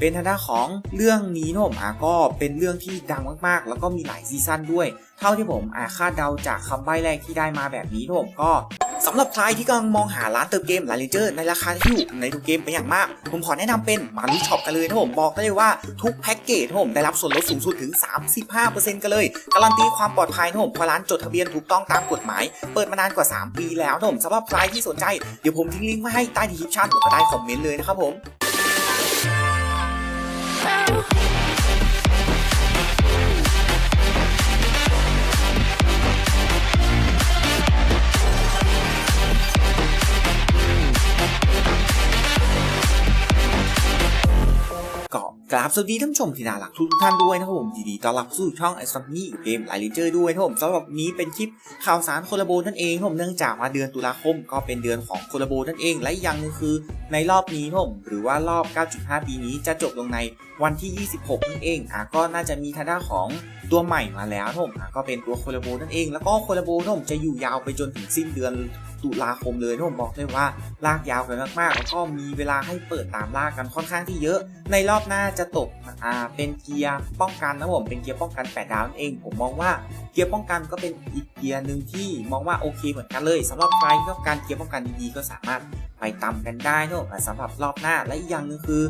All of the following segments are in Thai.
เป็นทางด้านของเรื่องนี้นะผมอะก็เป็นเรื่องที่ดังมากๆ แล้วก็มีหลายซีซั่นด้วย เท่าที่ผมอะคาดเดาจากคำใบ้แรกที่ได้มาแบบนี้นะผมก็สำหรับใครที่กำลังมองหาร้านเติมเกมหลายเลนเจอร์ในราคาที่ถูกในทุกเกมเป็นอย่างมาก ผมขอแนะนำเป็นมารุช็อปกันเลยนะผมบอกได้เลยว่าทุกแพ็กเกจผมได้รับส่วนลดสูงสุดถึง 35%กันเลย การันตีความปลอดภัยนะผมเพราะร้านจดทะเบียนถูกต้องตามกฎหมาย เปิดมานานกว่า 3 ปีแล้วนะผมสำหรับใครที่สนใจเดี๋ยวผมทิ้งลิงก์ไว้ให้ใต้ดีคริปชั่นหรือใต้คอมเมนต์เลยนะครับผม ก็ กราบสวัสดีท่านผู้ชมที่น่ารักทุกท่านด้วยนะครับผมยินดีต้อนรับสู่ช่องไอซัมมี่เกมไลเลนเจอร์ด้วยนะครับผมสำหรับนี้เป็นคลิปข่าวสารโคลาโบนั่นเองครับผมเนื่องจากมาเดือนตุลาคมก็เป็นเดือนของโคลาโบนั่นเอง และอย่างนึงคือในรอบนี้นะครับผมหรือว่ารอบ 9.5 ปีนี้จะจบลงในวันที่ 26 นั่นเองอะก็น่าจะมีทางด้านของตัวใหม่มาแล้วนะครับผมอะก็เป็นตัวโคลาโบนั่นเอง แล้วก็โคลาโบนะครับผมจะอยู่ยาวไปจนถึงสิ้นเดือน ตุลาคมเลยนะครับผมบอกเลยว่าลากยาวไปมากๆ แล้วก็มีเวลาให้เปิดตามลากกันค่อนข้างที่เยอะ ในรอบหน้าจะตกอ่าเป็นเกียร์ป้องกันนะผมเป็นเกียร์ป้องกัน8ดาวนั่นเอง ผมมองว่าเกียร์ป้องกันก็เป็นอีกเกียร์หนึ่งที่มองว่าโอเคเหมือนกันเลยสำหรับใครที่ต้องการเกียร์ป้องกันดีๆก็สามารถไปตำกันได้นะผมสำหรับรอบหน้าและอีกอย่างนึงคือ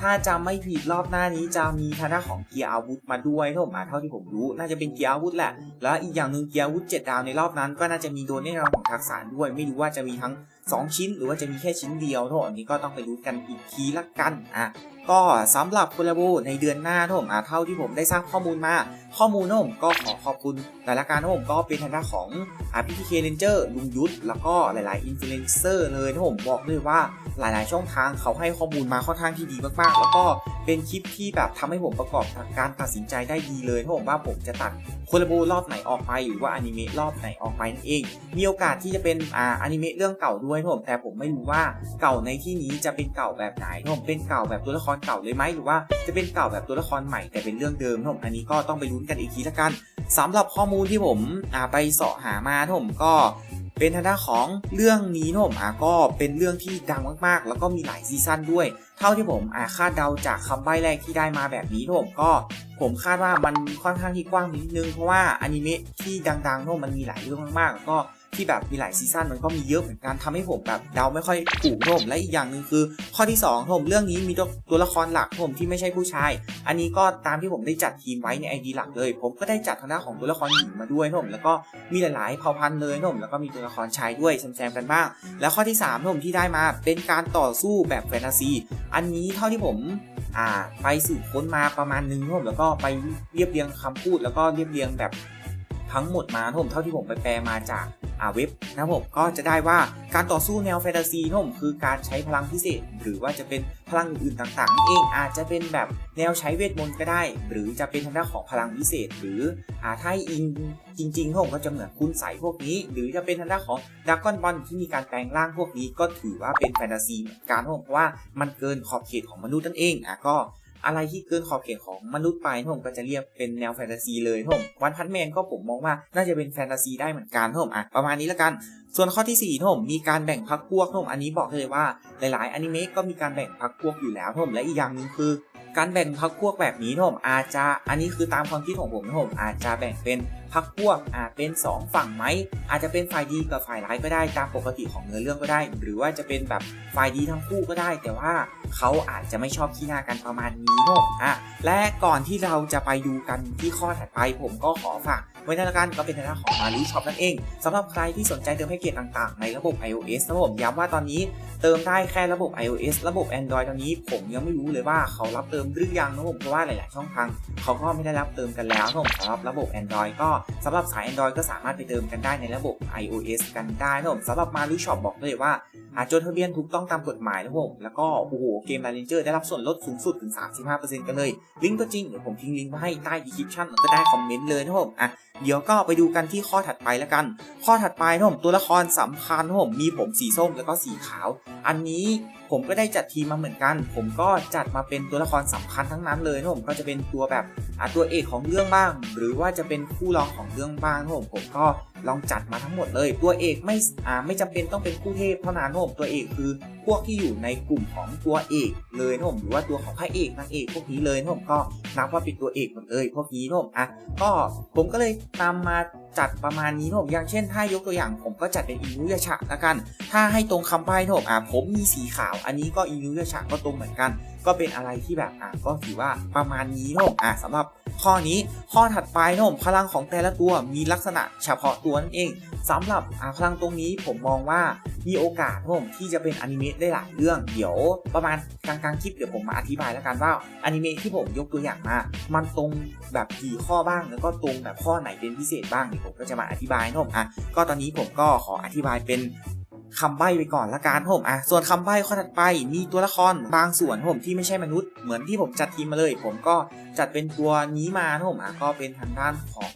ถ้าจะไม่ผิดรอบหน้านี้จะมีทางด้านของเกียร์อาวุธมาด้วยนะผมอะเท่าที่ผมรู้ น่าจะเป็นเกียร์อาวุธแหละ แล้วอีกอย่างหนึ่งเกียร์อาวุธเจ็ดาวในรอบนั้น ก็น่าจะมีโดนในรางของทักษะด้วย ไม่รู้ว่าจะมีทั้ง 2 ชิ้น หรือว่าจะมีแค่ชิ้นเดียวเท่าอันนี้ก็ต้องไปรู้กันอีกทีละกันอะก็สำหรับโคลาโบในเดือนหน้านะผมอะเท่าที่ผมได้ทราบข้อมูลมา ข้อมูลนะผมก็ขอขอบคุณหลายรายการนะผมก็เป็นทางด้านของอ่าพีทีเคเรนเจอร์ลุงยุทธแล้วก็หลาย ๆ อินฟลูเอนเซอร์เลยนะผมบอกเลยว่าหลาย ๆ ช่องทางเขาให้ข้อมูลมาค่อนข้างที่ดีมาก ๆ แล้วก็เป็นคลิปที่แบบทำให้ผมประกอบการตัดสินใจได้ดีเลยนะผมว่าผมจะตัดโคลาโบรอบไหนออกไปหรือว่าอนิเมะรอบไหนออกไปนั่นเอง มีโอกาสที่จะเป็นอ่าอนิเมะเรื่องเก่าด้วยนะผมแต่ผมไม่รู้ว่าเก่าในที่นี้จะเป็นเก่าแบบไหนผมเป็นเก่าแบบตัวละครเก่าเลยไหมหรือว่าจะเป็นเก่าแบบตัวละครใหม่แต่เป็นเรื่องเดิมผมอันนี้ก็ต้องไปลุ้นกันอีกทีละกันสำหรับข้อมูลที่ผมไปเสาะหามาผมก็เป็นทางด้านของเรื่องนี้นะผมอะก็เป็นเรื่องที่ดังมากๆ แล้วก็มีหลายซีซั่นด้วย เท่าที่ผมอ่าคาดเดาจากคำใบ้แรกที่ได้มาแบบนี้นะผมก็ผมคาดว่ามันค่อนข้างที่กว้างนิดนึงเพราะว่าอนิเมะที่ดังๆนะผมมันมีหลายเรื่องมากๆแล้วก็ ที่แบบมีหลายซีซั่นมันก็มีเยอะเหมือนกันทำให้ผมแบบเดาไม่ค่อยถูกนะผมและอีกอย่างหนึ่งคือ ข้อที่2นะผมเรื่องนี้มีตัวตัวละครหลักผมที่ไม่ใช่ผู้ชาย อันนี้ก็ตามที่ผมได้จัดทีมไว้ในไอดีหลักเลย ผมก็ได้จัดทางด้านของตัวละครหญิงมาด้วยนะผมแล้วก็มีหลายๆเผ่าพันธุ์เลยนะผมแล้วก็มีตัวละครชายด้วยแซมๆกันบ้าง แล้วข้อที่3นะผมที่ได้มาเป็นการต่อสู้แบบแฟนตาซี อันนี้เท่าที่ผมอ่าไปสืบค้นมาประมาณนึงนะผมแล้วก็ไปเรียบเรียงคำพูดแล้วก็เรียบเรียงแบบ ทั้งหมดมานผมเท่าที่ผมไปแปลมาจากอ่าเว็บนะผมก็จะได้ว่าการต่อสู้แนวแฟนตาซีนะผมคือการใช้พลังพิเศษ หรือว่าจะเป็นพลังอื่นๆต่างๆเองอาจจะเป็นแบบแนวใช้เวทมนต์ก็ได้ หรือจะเป็นทางด้านของพลังพิเศษ หรืออ่าถ้าอิงจริงๆนะผมก็จะเหมือนคุณใสพวกนี้ หรือจะเป็นทางด้านของดักกอนบอลที่มีการแปลงร่างพวกนี้ ก็ถือว่าเป็นแฟนตาซีกันนะผมเพราะว่ามันเกินขอบเขตของมนุษย์นั่นเองอะก็ อะไรที่เกินขอบเขตของมนุษย์ไปผมก็จะเรียกเป็นแนวแฟนตาซีเลยผมวันพัทแมนก็ผมมองว่าน่าจะเป็นแฟนตาซีได้เหมือนกันผมอะประมาณนี้ละกัน ส่วนข้อที่4ผมมีการแบ่งพักพวกผมอันนี้บอกเลยว่าหลายๆอนิเมะก็มีการแบ่งพักพวกอยู่แล้วผมและอีกอย่างหนึ่งคือการแบ่งพักพวกแบบนี้ผมอาจจะอันนี้คือตามความคิดของผมผมอาจจะแบ่งเป็น พักพวกอาจเป็น 2 ฝั่งไหม อาจจะเป็นฝ่ายดีกับฝ่ายร้ายก็ได้ตามปกติของเนื้อเรื่องก็ได้ หรือว่าจะเป็นแบบฝ่ายดีทั้งคู่ก็ได้ แต่ว่าเขาอาจจะไม่ชอบขี้หน้ากันประมาณนี้นะอะและก่อนที่เราจะไปดูกันที่ข้อถัดไปผมก็ขอฝาก ไว้ในละกันก็เป็นทางด้านของมารีช็อปนั่นเองสำหรับใครที่สนใจเติมให้เกตต่างๆ ในระบบ iOS นะผมย้ำว่าตอนนี้เติมได้แค่ระบบ iOS ระบบ Android ตอนนี้ผมยังไม่รู้เลยว่าเขารับเติมหรือยังนะผมเพราะว่าหลาย ๆ ช่องทางเขาก็ไม่ได้รับเติมกันแล้วนะผมสำหรับระบบ Android ก็สำหรับสาย Android ก็สามารถไปเติมกันได้ในระบบ iOS กันได้นะผมสำหรับมารีช็อปบอกเลยว่าอาจจดทะเบียนถูกต้องตามกฎหมายนะผมแล้วก็โอ้โหเกม l า n นเจอร์ได้รับส่วนลดสูงสุดถึง 35%กันเลยลิงก์ตัวจริงเดี๋ยวผมทิ้งลิงก์ไว้ให้ใต้ description แล้วก็ได้คอมเมนต์เลยนะผมอะเดี๋ยวก็ไปดูกันที่ข้อถัดไปแล้วกัน ข้อถัดไปนะผมตัวละครสำคัญนะผมมีผมสีส้มแล้วก็สีขาว อันนี้ผมก็ได้จัดทีมมาเหมือนกัน ผมก็จัดมาเป็นตัวละครสำคัญทั้งนั้นเลยนะผมก็จะเป็นตัวแบบตัวเอกของเรื่องบ้าง หรือว่าจะเป็นคู่รองของเรื่องบ้างนะผมผมก็ลองจัดมาทั้งหมดเลย ตัวเอกไม่อ่าไม่จำเป็นต้องเป็นคู่เทพเท่านั้นนะผมตัวเอกคือพวกที่อยู่ในกลุ่มของตัวเอกเลยนะผมหรือว่าตัวของพระเอกนางเอกพวกนี้เลยนะผมก็นับว่าเป็นตัวเอกหมดเลยพวกนี้นะผมอะก็ผมก็เลยนำมาจัดประมาณนี้นะผมอย่างเช่นถ้ายกตัวอย่างผมก็จัดเป็นอินุยชะละกัน ถ้าให้ตรงคำใบ้นะผมอะผมมีสีขาว อันนี้ก็อินุยชะก็ตรงเหมือนกัน ก็เป็นอะไรที่แบบอะก็ถือว่าประมาณนี้นะอะสำหรับ ข้อนี้ข้อถัดไปนะผมพลังของแต่ละตัวมีลักษณะเฉพาะตัวนั่นเองสำหรับพลังตรงนี้ผมมองว่ามีโอกาสนะผมที่จะเป็นอนิเมะได้หลายเรื่อง เดี๋ยวประมาณกลางๆคลิปเดี๋ยวผมมาอธิบายแล้วกันว่าอนิเมะที่ผมยกตัวอย่างมา มันตรงแบบกี่ข้อบ้างแล้วก็ตรงแบบข้อไหนเป็นพิเศษบ้างเดี๋ยวผมก็จะมาอธิบายนะผมอะก็ตอนนี้ผมก็ขออธิบายเป็น คำใบ้ไปก่อนละกันผมอะส่วนคำใบ้ข้อถัดไปมีตัวละครบางส่วนผมที่ไม่ใช่มนุษย์เหมือนที่ผมจัดทีมมาเลย ผมก็จัดเป็นตัวนี้มานะผมอะก็เป็นทางด้านของ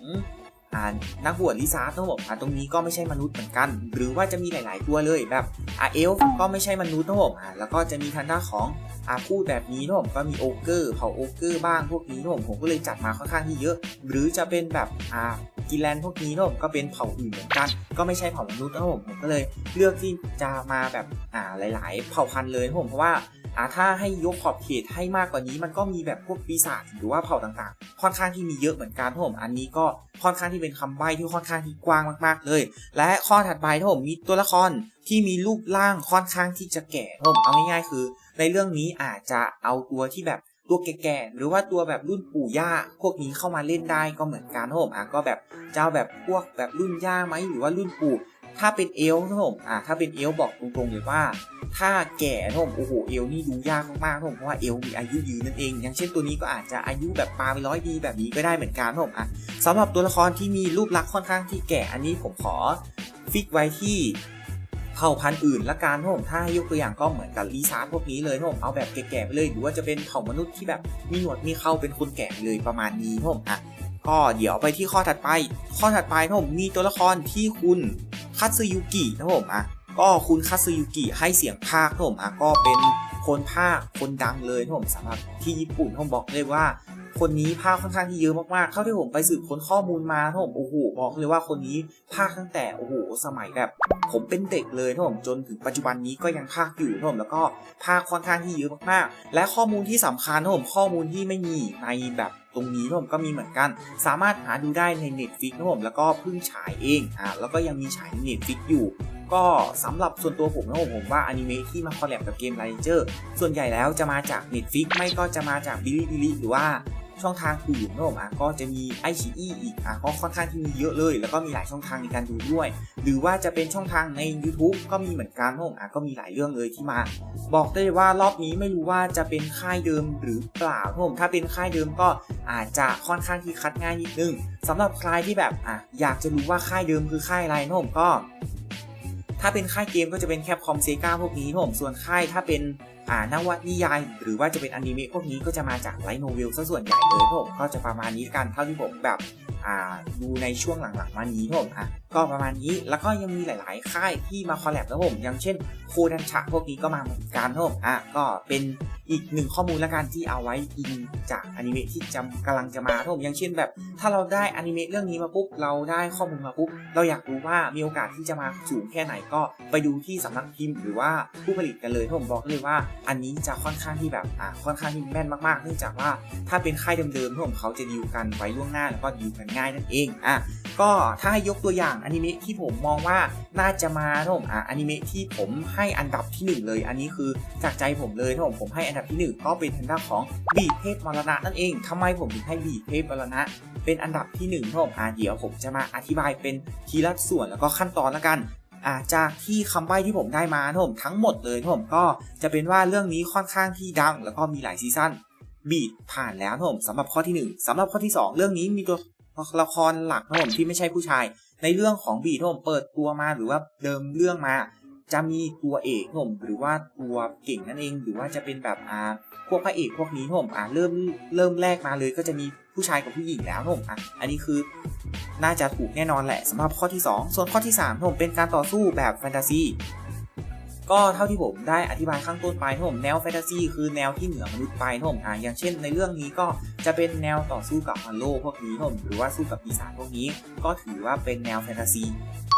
อ่านักบวชลิซ่านะผมอะตรงนี้ก็ไม่ใช่มนุษย์เหมือนกัน หรือว่าจะมีหลาย ๆ ตัวเลยแบบอะเอลฟ์ก็ไม่ใช่มนุษย์นะผมอะแล้วก็จะมีทางด้านของอะพูดแบบนี้นะผมก็มีโอเกอร์เผ่าโอเกอร์บ้างพวกนี้นะผมผมก็เลยจัดมาค่อนข้างที่เยอะ หรือจะเป็นแบบอ่า กินแลนด์พวกนี้นะผมก็เป็นเผ่าอื่นเหมือนกัน ก็ไม่ใช่เผ่ามนุษย์นะผมผมก็เลยเลือกที่จะมาแบบอ่าหลาย ๆ เผ่าพันธุ์เลยนะผมเพราะว่าอ่าถ้าให้ยกขอบเขตให้มากกว่านี้ มันก็มีแบบพวกปีศาจหรือว่าเผ่าต่างๆ ค่อนข้างที่มีเยอะเหมือนกันผมอันนี้ก็ค่อนข้างที่เป็นคำใบ้ที่ค่อนข้างที่กว้างมากๆเลย และข้อถัดไปผมมีตัวละครที่มีรูปร่างค่อนข้างที่จะแก่ผมเอาง่ายๆคือ ในเรื่องนี้อาจจะเอาตัวที่แบบ ตัวแก่ๆหรือว่าตัวแบบรุ่นปู่ย่าพวกนี้เข้ามาเล่นได้ก็เหมือนกันนะผมอะก็แบบเจ้าแบบพวกแบบรุ่นย่าไหมหรือว่ารุ่นปู่ ถ้าเป็นเอลฟ์นะผมอะถ้าเป็นเอลบอกตรงๆเลยว่า ถ้าแก่นะผมโอ้โหเอลนี่ดูยากมากๆนะผมเพราะว่าเอลมีอายุยืนนั่นเอง อย่างเช่นตัวนี้ก็อาจจะอายุแบบปาไปร้อยปีแบบนี้ก็ได้เหมือนกันนะผมอะสำหรับตัวละครที่มีรูปลักษณ์ค่อนข้างที่แก่อันนี้ผมขอฟิกไว้ที่ เผ่าพันธุ์อื่นละกันนะผมถ้าให้ยกตัวอย่างก็เหมือนกับลีซาร์พวกนี้เลยนะผมเอาแบบแก่ๆไปเลยหรือว่าจะเป็นเผ่ามนุษย์ที่แบบมีหนวดมีเข้าเป็นคนแก่เลยประมาณนี้นะผมอะก็เดี๋ยวไปที่ข้อถัดไป ข้อถัดไปนะผมมีตัวละครที่คุณคัตสึยุกินะผมอะก็คุณคัตสึยุกิให้เสียงภาคนะผมอะก็เป็นคนภาคคนดังเลยนะผมสำหรับที่ญี่ปุ่นผมบอกเลยว่า คนนี้ภาคค่อนข้างที่เยอะมากๆเท่าที่ผมไปสืบค้นข้อมูลมานผมโอ้โหบอกเลยว่าคนนี้ภาคตั้งแต่โอ้โหสมัยแบบ ผมเป็นเด็กเลยนผมจนถึงปัจจุบันนี้ก็ยังภาคอยู่นผมแล้วก็ภาคค่อนข้างที่เยอะมากๆ และข้อมูลที่สำคัญนผมข้อมูลที่ไม่มีในแบบตรงนี้นผมก็มีเหมือนกัน สามารถหาดูได้ใน Netflix นะผมแล้วก็เพิ่งฉายเองอ่าแล้วก็ยังมีฉายใน Netflix อยู่ ก็สำหรับส่วนตัวผมนะผมผมว่าอนิเมะที่มาคอลแลบกับเกมไลเจอร์ส่วนใหญ่แล้วจะมาจาก Netflix ไม่ก็จะมาจากบิลิบิลิหรือว่า ช่องทางอื่นนะผมอะก็จะมีไอชีอีอีกอะก็ค่อนข้างที่มีเยอะเลย แล้วก็มีหลายช่องทางในการดูด้วย หรือว่าจะเป็นช่องทางใน YouTube ก็มีเหมือนกันนะผมอะก็มีหลายเรื่องเลยที่มา บอกได้เลยว่ารอบนี้ไม่รู้ว่าจะเป็นค่ายเดิมหรือเปล่านะผมถ้าเป็นค่ายเดิมก็อาจจะค่อนข้างที่คัดง่ายนิดนึงสำหรับใครที่แบบอะอยากจะรู้ว่าค่ายเดิมคือค่ายอะไรนะผมก็ถ้าเป็นค่ายเกมก็จะเป็นแคปคอมเซกาพวกนี้นะผมส่วนค่ายถ้าเป็น อ่านวนิยาย หรือว่าจะเป็นอนิเมะพวกนี้ก็จะมาจากไลท์โนเวลซะส่วนใหญ่เลยผมก็จะประมาณนี้กันเท่าที่ผมแบบดูในช่วงหลังๆมานี้นะผมอะก็ประมาณนี้แล้วก็ยังมีหลาย ๆ ค่ายที่มาคอลแลบนะผมอย่างเช่นโคดันชะพวกนี้ก็มาเหมือนกันนะผมอะก็เป็นอีกหนึ่งข้อมูลละกันที่เอาไว้อิงจากอนิเมะที่จำกำลังจะมานะผมอย่างเช่นแบบ ถ้าเราได้อนิเมะเรื่องนี้มาปุ๊บเราได้ข้อมูลมาปุ๊บเราอยากรู้ว่ามีโอกาสที่จะมาสูงแค่ไหนก็ไปดูที่สำนักพิมพ์หรือว่าผู้ผลิตกันเลยผมบอกเลยว่า อันนี้จะค่อนข้างที่แบบอ่าค่อนข้างที่แม่นมากๆเนื่องจากว่าถ้าเป็นค่ายเดิมๆผมเขาจะดีลกันไว้ล่วงหน้าแล้วก็ดีลกันง่ายนั่นเองอะก็ถ้าให้ยกตัวอย่างอนิเมะที่ผมมองว่าน่าจะมานะผมอะอนิเมะที่ผมให้อันดับที่หนึ่งเลย อันนี้คือจากใจผมเลยนะผมผมให้อันดับที่หนึ่งก็เป็นทางด้านของบีเทพมรณะนั่นเองทำไมผมถึงให้บีเทพมรณะ เป็นอันดับที่1นึ่งครับผมอ่าเดี๋ยวผมจะมาอธิบายเป็นทีละส่วนแล้วก็ขั้นตอนละกันอ่าจากที่คำใบ้ที่ผมได้มาครับผมทั้งหมดเลยครับผมก็จะเป็นว่าเรื่องนี้ค่อนข้างที่ดัง แล้วก็มีหลายซีซั่นบีดผ่านแล้วครับผมสำหรับข้อที่ 1สำหรับข้อที่ 2 เรื่องนี้มีตัว ละครหลักผมที่ไม่ใช่ผู้ชาย ในเรื่องของบีดครับผมเปิดตัวมาหรือว่าเดิมเรื่องมา จะมีตัวเอกผมหรือว่าตัวเก่งนั่นเอง หรือว่าจะเป็นแบบอ่าพวกพระเอกพวกนี้ผมอะเริ่มเริ่มแรกมาเลยก็จะมีผู้ชายกับผู้หญิงแล้วผมอะอันนี้คือน่าจะถูกแน่นอนแหละสำหรับข้อที่ 2 ส่วนข้อที่3ผมเป็นการต่อสู้แบบแฟนตาซี ก็เท่าที่ผมได้อธิบายข้างต้นไปที่ผมแนวแฟนตาซีคือแนวที่เหนือมนุษย์ไปที่ผมอ่าอย่างเช่น ในเรื่องนี้ก็จะเป็นแนวต่อสู้กับฮัลโลพวกนี้นะผมหรือว่าสู้กับปีศาจพวกนี้ ก็ถือว่าเป็นแนวแฟนตาซี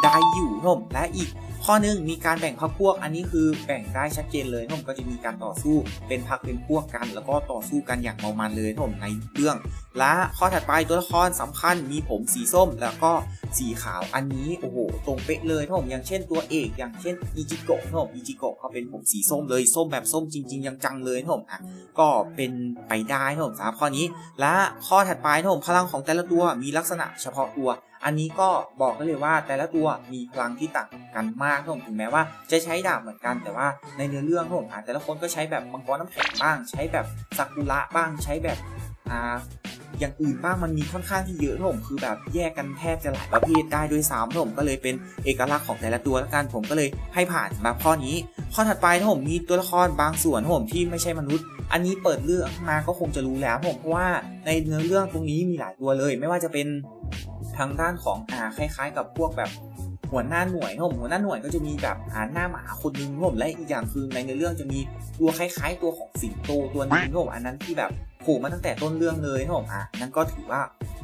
ได้อยู่นะผมและอีก ข้อหนึ่งมีการแบ่งพรรคพวกอันนี้คือแบ่งได้ชัดเจนเลยนะผมก็จะมีการต่อสู้เป็นพรรคเป็นพวกกัน แล้วก็ต่อสู้กันอย่างเมามันเลยนะผมในเรื่อง และข้อถัดไปตัวละครสำคัญมีผมสีส้มแล้วก็สีขาวอันนี้โอ้โหตรงเป๊ะเลยนะผมอย่างเช่นตัวเอก อย่างเช่นอิจิโกะนะผมอิจิโกะเขาเป็นผมสีส้มเลยส้มแบบส้มจริง ๆ ยังจังเลยนะผมอะก็เป็นไปได้นะผมสำหรับข้อนี้ และข้อถัดไปนะผมพลังของแต่ละตัวมีลักษณะเฉพาะตัว อันนี้ก็บอกได้เลยว่าแต่ละตัวมีพลังที่ต่างกันมากนะผมถึงแม้ว่าจะใช้ดาบเหมือนกันแต่ว่าในเนื้อเรื่องนะผมอะแต่ละคนก็ใช้แบบมังกรน้ำแข็งบ้าง ใช้แบบซากุระบ้างใช้แบบอ่าอย่างอื่นบ้างมันมีค่อนข้างที่เยอะนะผมคือแบบแยกกันแทบจะหลายประเภทได้ด้วยซ้ำนะผมก็เลยเป็นเอกลักษณ์ของแต่ละตัวแล้วกันผมก็เลยให้ผ่านสำหรับข้อนี้ ข้อถัดไปนะผมมีตัวละครบางส่วนผมที่ไม่ใช่มนุษย์ อันนี้เปิดเรื่องมาก็คงจะรู้แล้วนะผมเพราะว่าในเนื้อเรื่องตรงนี้มีหลายตัวเลย ไม่ว่าจะเป็น ทางด้านของอ่าคล้าย ๆ กับพวกแบบหัวหน้าหน่วยนะผมหัวหน้าหน่วยก็จะมีแบบอ่าหน้าหมาคนนึงนะผมและอีกอย่างคือในเนื้อเรื่องจะมีตัวคล้าย ๆ ตัวของสิงโตตัวนึงนะผมอันนั้นที่แบบโผล่มาตั้งแต่ต้นเรื่องเลยนะผมอะนั่นก็ถือว่า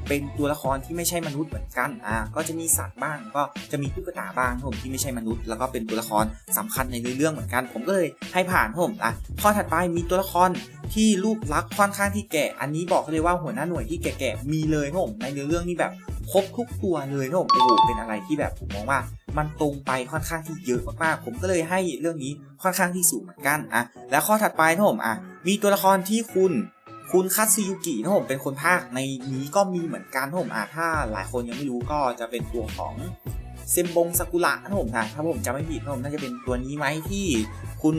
เป็นตัวละครที่ไม่ใช่มนุษย์เหมือนกันอ่าก็จะมีสัตว์บ้างก็จะมีตุ๊กตาบ้างครับผมที่ไม่ใช่มนุษย์ แล้วก็เป็นตัวละครสำคัญในเรื่องเหมือนกัน ผมก็เลยให้ผ่านครับผมอะข้อถัดไปมีตัวละครที่รูปลักษณ์ค่อนข้างที่แก่ อันนี้บอกเลยว่าหัวหน้าหน่วยที่แก่ๆมีเลยครับผมในเรื่องนี้แบบ ครบทุกตัวเลยนะผมโอ้โหเป็นอะไรที่แบบผมมองว่ามันตรงไปค่อนข้างที่เยอะมากๆ ผมก็เลยให้เรื่องนี้ค่อนข้างที่สูงเหมือนกันอะแล้วข้อถัดไปนะผมอะมีตัวละครที่คุณคุณคัตซึยุกินะผมเป็นคนภาคในนี้ก็มีเหมือนกันนะผมอะถ้าหลายคนยังไม่รู้ก็จะเป็นตัวของ เซมบงซากุระนะผมนะถ้าผมจำไม่ผิดนะผมน่าจะเป็นตัวนี้ไหมที่คุณ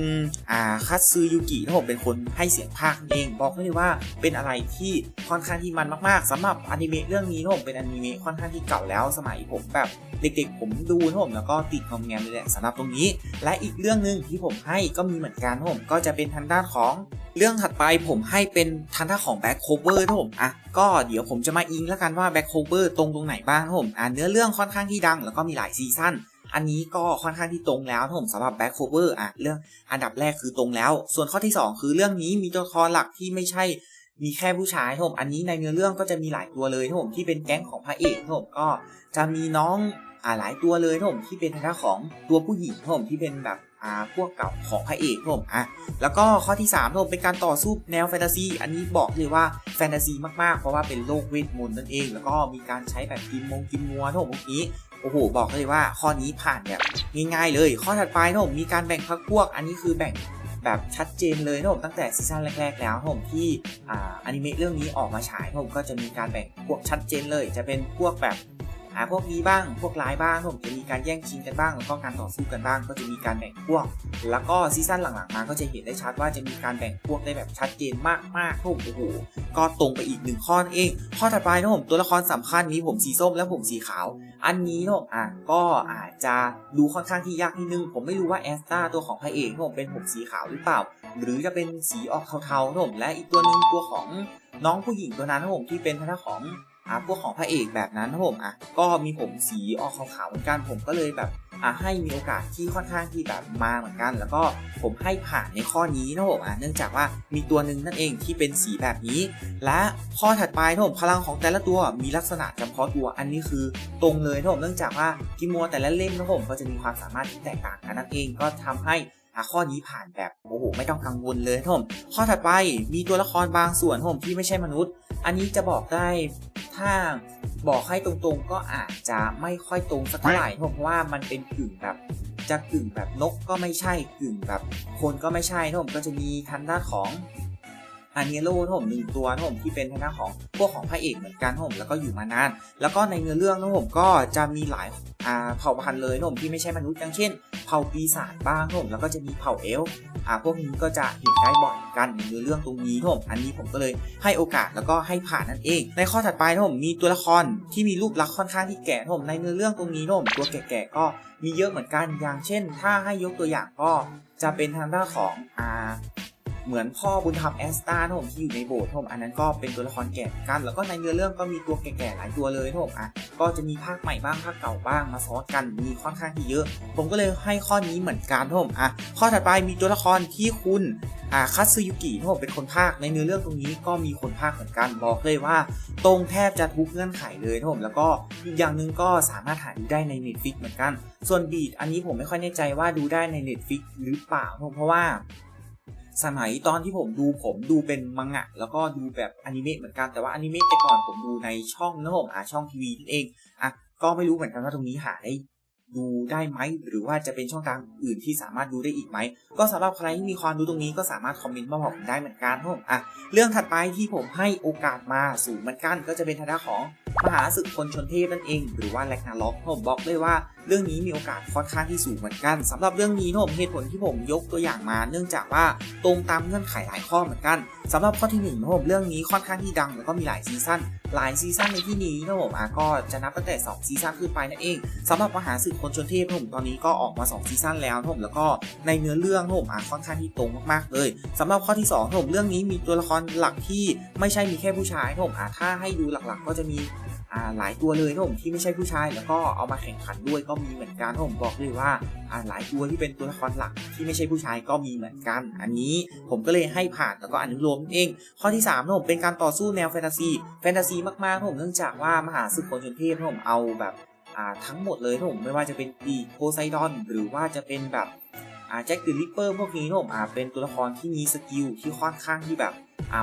อ่าคัตซึยุกินะผมเป็นคนให้เสียงภาคเอง บอกเลยว่าเป็นอะไรที่ค่อนข้างที่มันมากๆสำหรับอนิเมะเรื่องนี้นะผมเป็นอนิเมะค่อนข้างที่เก่าแล้วสมัยผมแบบเด็กๆ ผมดูนะผมแล้วก็ติดงอมแงมเลยแหละสำหรับตรงนี้ และอีกเรื่องหนึ่งที่ผมให้ก็มีเหมือนกันนะผมก็จะเป็นทางด้านของ เรื่องถัดไปผมให้เป็นทางด้านของแบ็คโคเวอร์นะผมอะก็เดี๋ยวผมจะมาอิงแล้วกันว่าแบ็คโคเวอร์ตรงตรงไหนบ้างนะผมอะเนื้อเรื่องค่อนข้างที่ดังแล้วก็มีหลายซีซั่นอันนี้ก็ค่อนข้างที่ตรงแล้วนะผมสำหรับแบ็คโคเวอร์อะเรื่องอันดับแรกคือตรงแล้ว ส่วนข้อที่ 2 คือเรื่องนี้มีตัวละครหลักที่ไม่ใช่มีแค่ผู้ชายนะผมอันนี้ในเนื้อเรื่องก็จะมีหลายตัวเลยนะผมที่เป็นแก๊งของพระเอกนะผมก็จะมีน้องอ่าหลายตัวเลยนะผมที่เป็นทางด้านของตัวผู้หญิงนะผมที่เป็นแบบ อ่าพวกเก่าของพระเอกผมอะแล้วก็ข้อที่3ผมเป็นการต่อสู้แนวแฟนตาซีอันนี้บอกเลยว่าแฟนตาซีมากๆ เพราะว่าเป็นโลกเวทมนต์นั่นเอง แล้วก็มีการใช้แบบกิมมงกิมมัวทั้งหมดพวกนี้โอ้โหบอกเลยว่าข้อนี้ผ่านแบบง่ายๆเลย ข้อถัดไปนะผมมีการแบ่งพรรคพวก อันนี้คือแบ่งแบบชัดเจนเลยนะผมตั้งแต่ซีซั่นแรกๆแล้วผมที่อ่าอนิเมะเรื่องนี้ออกมาฉายผมก็จะมีการแบ่งพวกชัดเจนเลย จะเป็นพวกแบบาพวกนี้บ้าง พวกร้ายบ้างผมจะมีการแย่งชิงกันบ้างแล้วก็การต่อสู้กันบ้าง ก็จะมีการแบ่งพวก แล้วก็ซีซั่นหลังๆมาก็จะเห็นได้ชัดว่าจะมีการแบ่งพวกได้แบบชัดเจนมากๆผมโอ้โหก็ตรงไปอีกหนึ่งข้อเอง ข้อถัดไปนะผมตัวละครสำคัญมีผมสีส้มและผมสีขาว อันนี้นะผมอะก็อาจจะดูค่อนข้างที่ยากนิดนึง ผมไม่รู้ว่าแอสตาตัวของพระเอกนะผมเป็นผมสีขาวหรือเปล่า หรือจะเป็นสีออกเทาๆนะผมและอีกตัวหนึ่งตัวของน้องผู้หญิงตัวนั้นนะผมที่เป็นทางด้าของ อะพวกของพระเอกแบบนั้นนะผมอะก็มีผมสีออกขาวๆเหมือนกันผมก็เลยแบบอะให้มีโอกาสที่ค่อนข้างที่แบบมาเหมือนกัน แล้วก็ผมให้ผ่านในข้อนี้นะผมอะเนื่องจากว่ามีตัวหนึ่งนั่นเองที่เป็นสีแบบนี้ และข้อถัดไปนะผมพลังของแต่ละตัวมีลักษณะเฉพาะตัวอันนี้คือตรงเลยนะผมเนื่องจากว่ากิมัวแต่ละเล่มนะผมก็จะมีความสามารถที่แตกต่างกันนั่นเองก็ทำให้อะข้อนี้ผ่านแบบโอ้โหไม่ต้องกังวลเลยนผมข้อถัดไปมีตัวละครบางส่วนนผมที่ไม่ใช่มนุษย์ อันนี้จะบอกได้ ถ้าบอกให้ตรงๆก็อาจจะไม่ค่อยตรงสักเท่าไหร่เพราะว่ามันเป็นกึ่งแบบจะกึ่งแบบนกก็ไม่ใช่กึ่งแบบคนก็ไม่ใช่นะผมก็จะมีทางด้านของ อาเนโร่นะผมหนึ่งตัวนะผมที่เป็นทางด้านของพวกของพระเอกเหมือนกันนะผมแล้วก็อยู่มานาน แล้วก็ในเนื้อเรื่องนะผมก็จะมีหลายอ่าเผ่าพันธุ์เลยนะผมที่ไม่ใช่มนุษย์อย่างเช่น เผ่าปีศาจบ้างนะผมแล้วก็จะมีเผ่าเอลอ่าพวกนี้ก็จะเห็นได้บ่อยกันในเนื้อเรื่องตรงนี้นะผมอันนี้ผมก็เลยให้โอกาสแล้วก็ให้ผ่านนั่นเอง ในข้อถัดไปนะผมมีตัวละครที่มีรูปลักษณ์ค่อนข้างที่แก่นะผมในเนื้อเรื่องตรงนี้นะผมตัวแก่ๆก็มีเยอะเหมือนกันอย่างเช่น ถ้าให้ยกตัวอย่างก็จะเป็นทางด้านของอ่า เหมือนพ่อบุญธรรมแอสตาผมที่อยู่ในโบสถ์ผมอันนั้นก็เป็นตัวละครแก่กัน แล้วก็ในเนื้อเรื่องก็มีตัวแก่ๆหลายตัวเลยครับผมอะก็จะมีภาคใหม่บ้างภาคเก่าบ้างมาซ้อนกันมีค่อนข้างที่เยอะ ผมก็เลยให้ข้อนี้เหมือนกันครับผมอะข้อถัดไปมีตัวละครที่คุณอ่าคัตสึยุกิครับผมเป็นคนภาคในเนื้อเรื่องตรงนี้ก็มีคนภาคเหมือนกันบอกเลยว่า ตรงแทบจะทุกเงื่อนไขเลยครับผมแล้วก็อีกอย่างหนึ่งก็สามารถหาดูได้ใน Netflix เหมือนกัน ส่วนบีดอันนี้ผมไม่ค่อยแน่ใจว่าดูได้ใน Netflix หรือเปล่าครับผมเพราะว่า สมัยตอนที่ผมดูผมดูเป็นมังงะ แล้วก็ดูแบบอนิเมะเหมือนกันแต่ว่าอนิเมะแต่ก่อนผมดูในช่องนะผมอะช่องทีวีนั่นเองอะก็ไม่รู้เหมือนกันว่าตรงนี้หาได้ดูได้ไหมหรือว่าจะเป็นช่องทางอื่นที่สามารถดูได้อีกไหม ก็สำหรับใครที่มีความรู้ตรงนี้ก็สามารถคอมเมนต์มาบอกผมได้เหมือนกันครับผมอะเรื่องถัดไปที่ผมให้โอกาสมาสูงเหมือนกัน ก็จะเป็นทางด้านของมหาศึกคนชนเทพนั่นเอง หรือว่าแลกนาล็อกผมบอกเลยว่า เรื่องนี้มีโอกาสค่อนข้างที่สูงเหมือนกันสำหรับเรื่องนี้นะผมเหตุผลที่ผมยกตัวอย่างมา เนื่องจากว่าตรงตามเงื่อนไขหลายข้อเหมือนกันสำหรับข้อที่หนึ่งนะผมเรื่องนี้ค่อนข้างที่ดังแล้วก็มีหลายซีซั่นหลายซีซั่นในที่นี้นะผมอะก็จะนับตั้งแต่ 2 ซีซั่นขึ้นไปนั่นเองสำหรับมหาศึกคนชนเทพนะผมตอนนี้ก็ออกมา 2 ซีซั่นแล้วนะผมแล้วก็ในเนื้อเรื่องนะผมอะค่อนข้างที่ตรงมากๆเลยสำหรับข้อที่2นะผมเรื่องนี้มีตัวละครหลักที่ไม่ใช่มีแค่ผู้ชายนะผมอะถ้าให้ดูหลักๆ ก็จะมี หลายตัวเลยนะผมที่ไม่ใช่ผู้ชาย แล้วก็เอามาแข่งขันด้วยก็มีเหมือนกันนะผมบอกเลยว่าหลายตัวที่เป็นตัวละครหลักที่ไม่ใช่ผู้ชายก็มีเหมือนกัน อันนี้ผมก็เลยให้ผ่านแล้วก็อนุโลมเอง ข้อที่3นะผมเป็นการต่อสู้แนวแฟนตาซีแฟนตาซีมากๆนะผมเนื่องจากว่ามหาศึกคนชนเทพนะผมเอาแบบทั้งหมดเลยนะผมไม่ว่าจะเป็นปีโพไซดอนหรือว่าจะเป็นแบบแจ็คเดอะริปเปอร์พวกนี้นะผมอ่เป็นตัวละครที่มีสกิลที่ค่อนข้างที่แบบ อ่า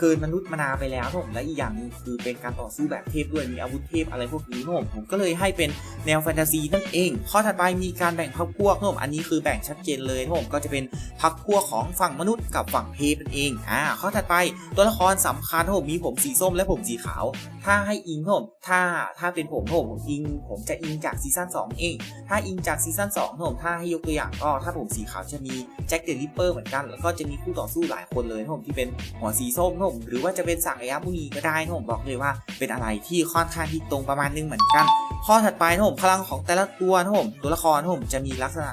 เกินมนุษย์มนาไปแล้วนะผมและอีกอย่างนึงคือเป็นการต่อสู้แบบเทพด้วยมีอาวุธเทพอะไรพวกนี้นะผมผมก็เลยให้เป็นแนวแฟนตาซีนั่นเอง ข้อถัดไปมีการแบ่งพรรคพวกผมอันนี้คือแบ่งชัดเจนเลยนะผมก็จะเป็นพรรคพวกของฝั่งมนุษย์กับฝั่งเทพนั่นเองอ่าข้อถัดไปตัวละครสำคัญนะผมมีผมสีส้มและผมสีขาว ถ้าให้อิงผมถ้าถ้าเป็นผมนะผมอิง ผมจะอิงจากซีซั่น2เองถ้าอิงจากซีซั่น2นะผมถ้าให้ยกตัวอย่างก็ถ้าผมสีขาวจะมีแจ็คเดอะริปเปอร์เหมือนกัน แล้วก็จะมีคู่ต่อสู้หลายคนเลยผมที่เป็นหัวสีส้มนะผมหรือว่าจะเป็นสักยะมุนีก็ได้นะผมบอกเลยว่า เป็นอะไรที่ค่อนข้างที่ตรงประมาณนึงเหมือนกัน ข้อถัดไปนะผมพลังของแต่ละตัวนะผมตัวละครนะผมจะมีลักษณะ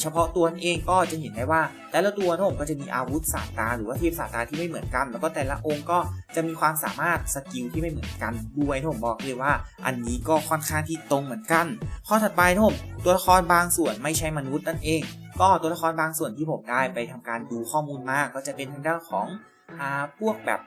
เฉพาะตัวนั่นเองก็จะเห็นได้ว่า แต่ละตัวนะผมก็จะมีอาวุธสาตา หรือว่าเทพสาตาที่ไม่เหมือนกัน แล้วก็แต่ละองค์ก็จะมีความสามารถสกิลที่ไม่เหมือนกันด้วยนะผมบอกเลยว่า อันนี้ก็ค่อนข้างที่ตรงเหมือนกัน ข้อถัดไปนะผมตัวละครบางส่วนไม่ใช่มนุษย์นั่นเอง ก็ตัวละครบางส่วนที่ผมได้ไปทำการดูข้อมูลมาก ก็จะเป็นทางด้านของอ่าพวกแบบ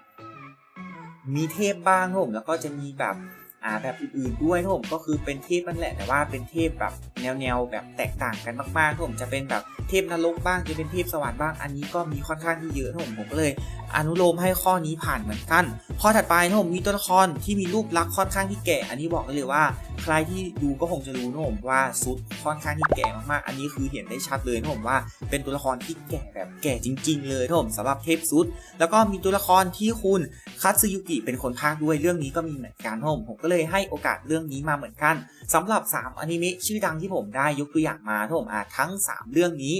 มีเทพบ้างนะผมแล้วก็จะมีแบบอ่าแบบอื่นๆด้วยนะผมก็คือเป็นเทพนั่นแหละแต่ว่าเป็นเทพแบบแนวๆแบบแตกต่างกันมากๆนะผมจะเป็นแบบ เทพนรกบ้างจะเป็นเทพสวรรค์บ้างอันนี้ก็มีค่อนข้างที่เยอะนะผมผมก็เลย อนุโลมให้ข้อนี้ผ่านเหมือนกันข้อถัดไปนะผมมีตัวละครที่มีรูปลักษณ์ค่อนข้างที่แก่ อันนี้บอกได้เลยว่า ใครที่ดูก็คงจะรู้นะผมว่าซุดค่อนข้างที่แก่มากๆอันนี้คือเห็นได้ชัดเลยนะผมว่า เป็นตัวละครที่แก่แบบแก่จริง ๆ เลยนะผมสำหรับเทพซุดแล้วก็มีตัวละครที่คุณคัตสึยุกิเป็นคนพากย์ด้วยเรื่องนี้ก็มีเหมือนกันนะผมผมก็เลยให้โอกาสเรื่องนี้มาเหมือนกันสำหรับ 3อนิเมะชื่อดังที่ผมได้ยกตัวอย่างมานะผมอ่าทั้ง 3 เรื่องนี้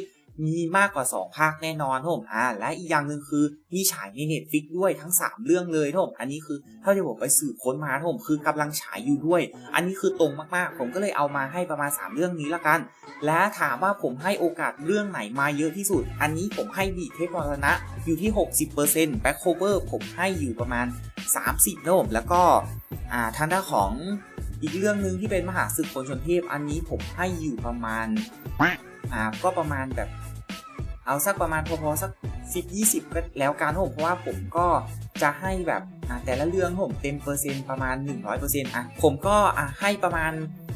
มีมากกว่า 2 ภาคแน่นอนครับผมอ่าและอีกอย่างหนึ่งคือมีฉายใน Netflix ด้วยทั้ง 3 เรื่องเลยครับผมอันนี้คือเท่าที่ผมไปสืบค้นมาครับผมคือกำลังฉายอยู่ด้วย อันนี้คือตรงมากๆ ผมก็เลยเอามาให้ประมาณ 3 เรื่องนี้ละกัน และถามว่าผมให้โอกาสเรื่องไหนมาเยอะที่สุด อันนี้ผมให้บีเทพมรณะอยู่ที่ 60% Back Cover ผมให้อยู่ประมาณ 30นะผมแล้วก็อ่าทางด้านของอีกเรื่องหนึ่งที่เป็นมหาศึกคนชนเทพอันนี้ผมให้อยู่ประมาณอ่าก็ประมาณแบบ เอาสักประมาณพอๆสัก 10 20 ก็แล้วกันผมเพราะว่าผมก็จะให้แบบแต่ละเรื่องผมเต็มเปอร์เซ็นต์ประมาณ 100%อะผมก็อะให้ประมาณ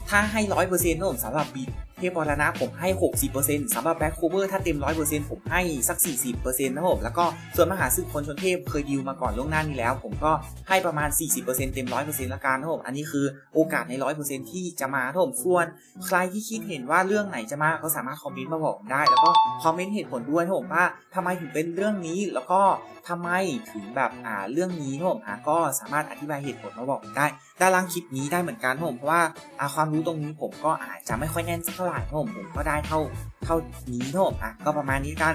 ถ้าให้ 100%ผมสำหรับบี พบอลนะผมให้ 60%สำหรับแบ็คโคเวอร์ถ้าเต็ม 100%ผมให้สัก 40%นะผมแล้วก็ส่วนมหาศึกคนชนเทพเคยดิวมาก่อนล่วงหน้านี้แล้ว ผมก็ให้ประมาณ 40%เต็ม 100%ละกันนะผมอันนี้คือโอกาสใน 100%ที่จะมานะผมส่วนใครที่คิดเห็นว่าเรื่องไหนจะมาก็สามารถคอมเมนต์มาบอกผมได้ แล้วก็คอมเมนต์เหตุผลด้วยนะผมว่าทำไมถึงเป็นเรื่องนี้แล้วก็ทำไมถึงแบบอ่าเรื่องนี้นผมอ่าก็สามารถอธิบายเหตุผลมาบอกผมได้ด้านล่างคลิปนี้ได้เหมือนกันนผมเพราะว่าอ่าความรู้ตรงนี้ผมก็อาจจะไม่ค่อยแน่นสักเท่าไหร่นผมผมก็ได้เท่า เท่านี้นะผมอะก็ประมาณนี้กัน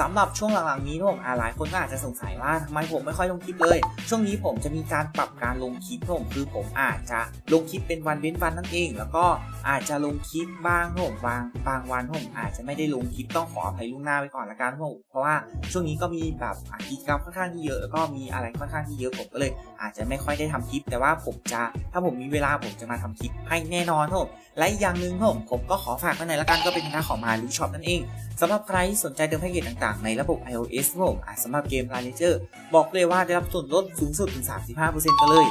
สำหรับช่วงหลังๆนี้นะผมอะหลายคนก็อาจจะสงสัยว่าทำไมผมไม่ค่อยลงคลิปเลย ช่วงนี้ผมจะมีการปรับการลงคลิปนะผมคือผมอาจจะลงคลิปเป็นวันเว้นวันนั่นเอง แล้วก็อาจจะลงคลิปบ้างนะผมบางบางวันผมอาจจะไม่ได้ลงคลิปต้องขออภัยล่วงหน้าไว้ก่อนละกันนะผมเพราะว่าช่วงนี้ก็มีแบบอะกิจกรรมค่อนข้างที่เยอะแล้วก็มีอะไรค่อนข้างที่เยอะผมก็เลย อาจจะไม่ค่อยได้ทำคลิป แต่ว่าผมจะถ้าผมมีเวลาผมจะมาทำคลิปให้แน่นอนครับ และอีกอย่างหนึ่งผมผมก็ขอฝากไว้หน่อยละกันก็เป็นทางด้าของมาลูช็อปนั่นเองสำหรับใครที่สนใจเติมแพ็กเกจต่างๆ ในระบบ iOS ผมสำหรับเกม l a n e r บอกเลยว่าได้รับส่วนลดสูงสุดถึง 35%กันเลย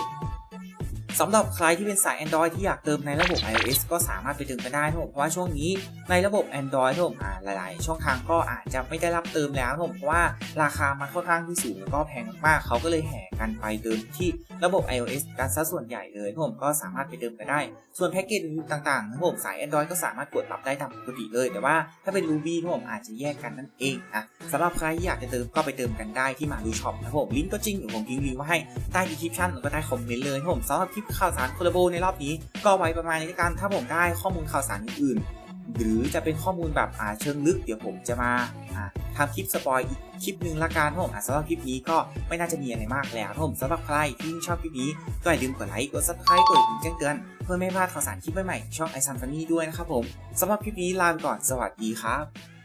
สำหรับใครที่เป็นสาย Android ที่อยากเติมในระบบ iOS ก็สามารถไปเติมกันได้ครับผมเพราะว่าช่วงนี้ในระบบ Android ครับผมอ่าหลาย ๆ ช่องทางก็อาจจะไม่ได้รับเติมแล้วครับผมเพราะว่าราคามันค่อนข้างที่สูงแล้วก็แพงมากๆเขาก็เลยแห่กันไปเติมที่ระบบ iOS กันซะส่วนใหญ่เลยครับผมก็สามารถไปเติมกันได้ ส่วนแพ็กเกจต่างๆครับผมสาย Android ก็สามารถกดรับได้ตามปกติเลย แต่ว่าถ้าเป็น Ruby ครับผมอาจจะแยกกันนั่นเองนะสำหรับใครที่อยากจะเติมก็ไปเติมกันได้ที่มาดูช็อปนะครับผมลิงก์ก็จริงผมทิ้งลิงก์ไว้ให้ใต้ดีคริปชั่นแล้วก็ใต้คอมเมนต์เลยครับผมสำหรับคลิปข่าวสารโคลาโบในรอบนี้ ก็ไว้ประมาณนี้กันถ้าผมได้ข้อมูลข่าวสารอื่นหรือจะเป็นข้อมูลแบบอ่าเชิงลึกเดี๋ยวผมจะมาอ่าทำคลิปสปอยอีกคลิปหนึ่งละกันผมอะสำหรับคลิปนี้ก็ไม่น่าจะมีอะไรมากแล้วผมสำหรับใครที่ชอบคลิปนี้ก็อย่าลืมกดไลค์กดซับสไครต์กดกระดิ่งแจ้งเตือนเพื่อไม่พลาดข่าวสารคลิปใหม่ๆช่องไอซัมฟันนี่ด้วยนะครับผมสำหรับคลิปนี้ลาไปก่อนสวัสดีครับ